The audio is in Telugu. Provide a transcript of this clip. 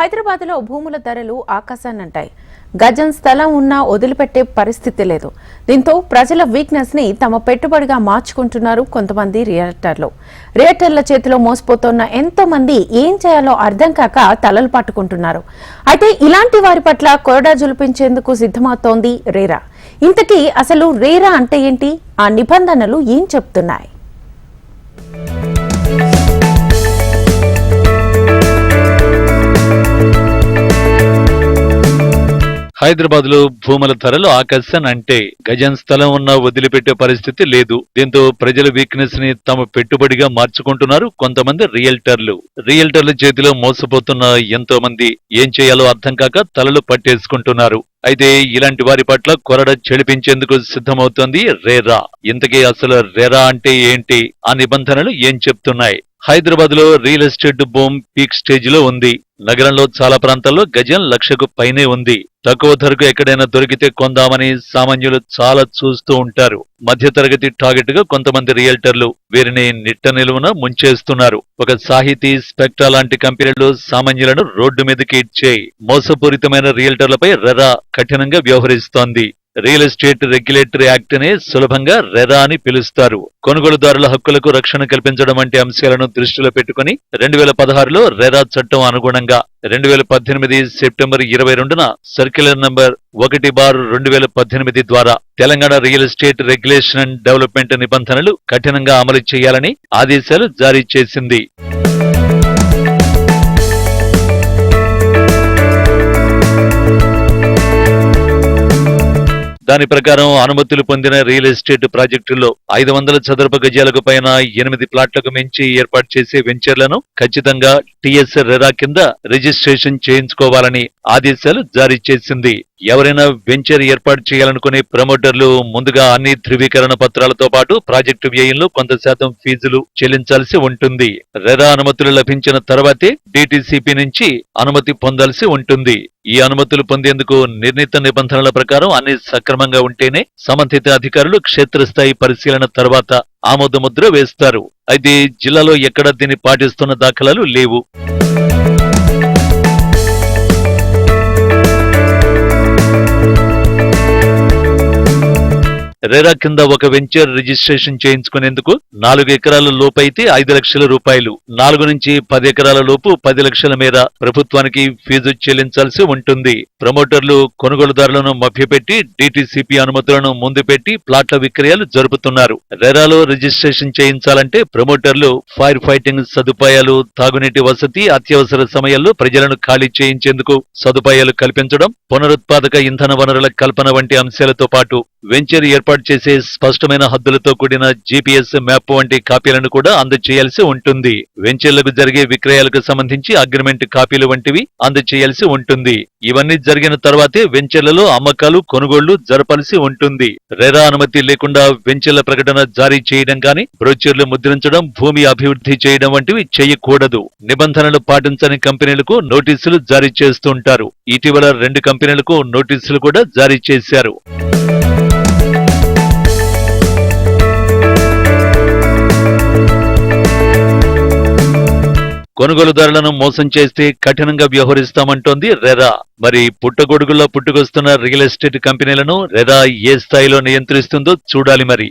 హైదరాబాద్లో భూముల ధరలు ఆకాశాన్నంటాయి. గజం స్థలం ఉన్నా వదిలిపెట్టే పరిస్థితి లేదు. దీంతో ప్రజల వీక్నెస్ని తమ పెట్టుబడిగా మార్చుకుంటున్నారు కొంతమంది రియల్టర్లు రియల్టర్ల చేతిలో మోసపోతున్న ఎంతో మంది ఏం చేయాలో అర్థం కాక తలలు పట్టుకుంటున్నారు. అయితే ఇలాంటి వారి పట్ల కొరడా జులిపించేందుకు సిద్ధమవుతోంది రేరా. ఇంతకీ అసలు రేరా అంటే ఏంటి? ఆ నిబంధనలు ఏం చెప్తున్నాయి? హైదరాబాద్లో భూముల ధరలు ఆకాశం అంటే గజం స్థలం ఉన్నా వదిలిపెట్టే పరిస్థితి లేదు. దీంతో ప్రజల వీక్నెస్ని తమ పెట్టుబడిగా మార్చుకుంటున్నారు కొంతమంది రియల్టర్లు. రియల్టర్ల చేతిలో మోసపోతున్న ఎంతో మంది ఏం చేయాలో అర్థం కాక తలలు పట్టేసుకుంటున్నారు. అయితే ఇలాంటి వారి పట్ల కొరడ చెడిపించేందుకు సిద్ధమవుతోంది రేరా. ఇంతకీ అసలు రేరా అంటే ఏంటి? ఆ నిబంధనలు ఏం చెప్తున్నాయి? హైదరాబాద్లో రియల్ ఎస్టేట్ బూమ్ పీక్ స్టేజ్లో ఉంది. నగరంలో చాలా ప్రాంతాల్లో గజం లక్షకు పైనే ఉంది. తక్కువ ధరకు ఎక్కడైనా దొరికితే కొందామని సామాన్యులు చాలా చూస్తూ ఉంటారు. మధ్యతరగతి టార్గెట్గా కొంతమంది రియల్టర్లు వీరిని నిట్ట నిలువున ముంచేస్తున్నారు. ఒక సాహితీ స్పెక్ట్రా లాంటి కంపెనీలు సామాన్యులను రోడ్డు మీదకి ఇచ్చే మోసపూరితమైన రియల్టర్లపై రెరా కఠినంగా వ్యవహరిస్తోంది. రియల్ ఎస్టేట్ రెగ్యులేటరీ యాక్ట్ నే సులభంగా రెరా అని పిలుస్తారు. కొనుగోలుదారుల హక్కులకు రక్షణ కల్పించడం వంటి అంశాలను దృష్టిలో పెట్టుకుని రెండు వేల పదహారులో రెరా చట్టం అనుగుణంగా రెండు వేల పద్దెనిమిది సెప్టెంబర్ ఇరవై రెండున సర్క్యులర్ నంబర్ ఒకటి బార్ రెండు వేల పద్దెనిమిది ద్వారా Telangana real estate regulation and development నిబంధనలు కఠినంగా అమలు చేయాలని ఆదేశాలు జారీ చేసింది. దాని ప్రకారం అనుమతులు పొందిన రియల్ ఎస్టేట్ ప్రాజెక్టుల్లో ఐదు వందల చదరపు గజాలకు పైన ఎనిమిది ప్లాట్లకు మించి ఏర్పాటు చేసే వెంచర్లను ఖచ్చితంగా టీఎస్ఆర్ రెరా కింద రిజిస్ట్రేషన్ చేయించుకోవాలని ఆదేశాలు జారీ చేసింది. ఎవరైనా వెంచర్ ఏర్పాటు చేయాలనుకునే ప్రమోటర్లు ముందుగా అన్ని ధృవీకరణ పత్రాలతో పాటు ప్రాజెక్టు వ్యయంలో కొంత శాతం ఫీజులు చెల్లించాల్సి ఉంటుంది. రెరా అనుమతులు లభించిన తర్వాతే డిటిసిపి నుంచి అనుమతి పొందాల్సి ఉంటుంది. ఈ అనుమతులు పొందేందుకు నిర్ణీత నిబంధనల ప్రకారం అన్ని సక్రమంగా ఉంటేనే సంబంధిత అధికారులు క్షేత్రస్థాయి పరిశీలన తర్వాత ఆమోదముద్ర వేస్తారు. అయితే జిల్లాలో ఎక్కడ దీన్ని పాటిస్తున్న దాఖలాలు లేవు. రెరా కింద ఒక వెంచర్ రిజిస్ట్రేషన్ చేయించుకునేందుకు నాలుగు ఎకరాల లోపైతే ఐదు లక్షల రూపాయలు. నాలుగు నుంచి పది ఎకరాల లోపు పది లక్షల మేర ప్రభుత్వానికి ఫీజు చెల్లించాల్సి ఉంటుంది. ప్రమోటర్లు కొనుగోలుదారులను మభ్యపెట్టి డిటిసిపి అనుమతులను ముందు పెట్టి ప్లాట్ల విక్రయాలు జరుపుతున్నారు. రెరాలో రిజిస్ట్రేషన్ చేయించాలంటే ప్రమోటర్లు ఫైర్ ఫైటింగ్ సదుపాయాలు తాగునీటి వసతి అత్యవసర సమయాల్లో ప్రజలను ఖాళీ చేయించేందుకు సదుపాయాలు కల్పించడం పునరుత్పాదక ఇంధన వనరుల కల్పన వంటి అంశాలతో పాటు వెంచర్ ఏర్పాటు ఏర్పాటు చేసే స్పష్టమైన హద్దులతో కూడిన జీపీఎస్ మ్యాప్ వంటి కాపీలను కూడా అందజేయాల్సి ఉంటుంది. వెంచర్లకు జరిగే విక్రయాలకు సంబంధించి అగ్రిమెంట్ కాపీలు వంటివి అందజేయాల్సి ఉంటుంది. ఇవన్నీ జరిగిన తర్వాతే వెంచర్లలో అమ్మకాలు కొనుగోళ్ళు జరపాల్సి ఉంటుంది. రెరా అనుమతి లేకుండా వెంచర్ల ప్రకటన జారీ చేయడం గాని బ్రోచర్లు ముద్రించడం భూమి అభివృద్ధి చేయడం వంటివి చేయకూడదు. నిబంధనలు పాటించని కంపెనీలకు నోటీసులు జారీ చేస్తుంటారు. ఇటీవల రెండు కంపెనీలకు నోటీసులు కూడా జారీ చేశారు. కొనుగోలుదారులను మోసం చేస్తే కఠినంగా వ్యవహరిస్తామంటోంది రెరా. మరి పుట్టగొడుగుల్లో పుట్టుకొస్తున్న రియల్ ఎస్టేట్ కంపెనీలను రెరా ఏ స్థాయిలో నియంత్రిస్తుందో చూడాలి మరి.